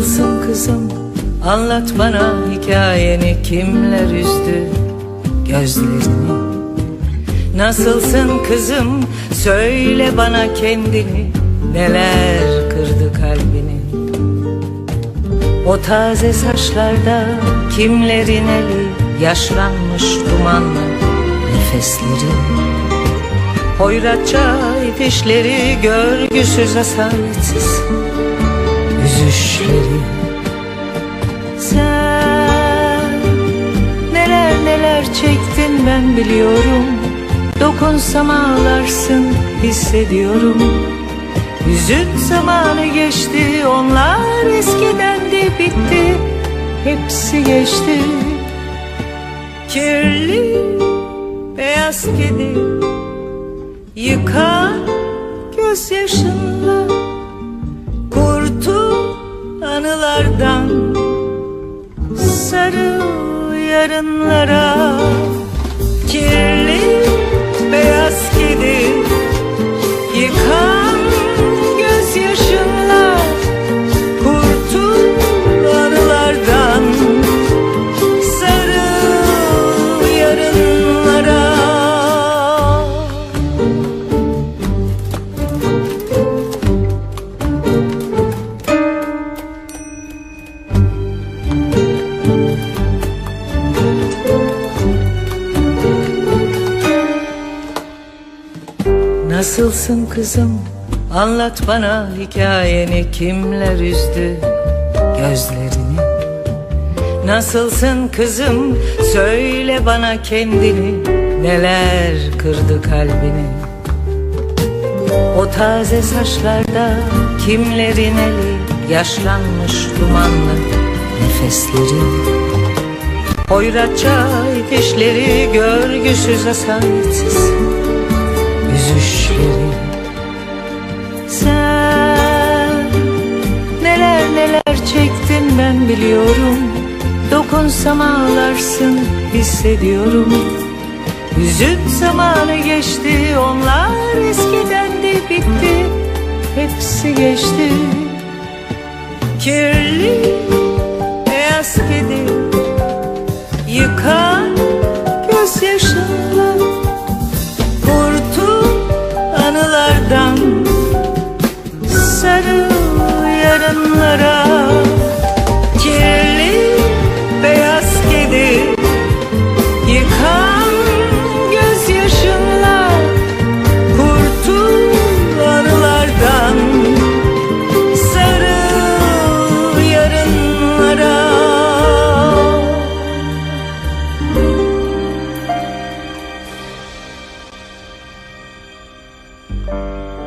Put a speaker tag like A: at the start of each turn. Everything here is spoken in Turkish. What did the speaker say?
A: Nasılsın kızım anlat bana hikayeni kimler üzdü gözlerini? Nasılsın kızım söyle bana kendini neler kırdı kalbini? O taze saçlarda kimlerin eli yaşlanmış dumanlı nefesleri? Hoyratça itişleri görgüsüz asaletsiz üzüşleri ben biliyorum. Dokunsam ağlarsın hissediyorum. Hüzün zamanı geçti onlar eskiden de bitti. Hepsi geçti. Kirli beyaz kedi Yıkar gözyaşınla Kurtul anılardan Sarı yarınlara Nasılsın kızım? Anlat bana hikayeni. Kimler üzdü gözlerini? Nasılsın kızım? Söyle bana kendini. Neler kırdı kalbini? O taze saçlarda kimlerin eli yaşlanmış dumanlı nefesleri Hoyratça itişleri görgüsüz asaletsiz üzüşleri. Sen neler neler çektin ben biliyorum. Dokunsam ağlarsın hissediyorum. Hüzün zamanı geçti onlar eskiden de bitti. Hepsi geçti. Kirli Thank you.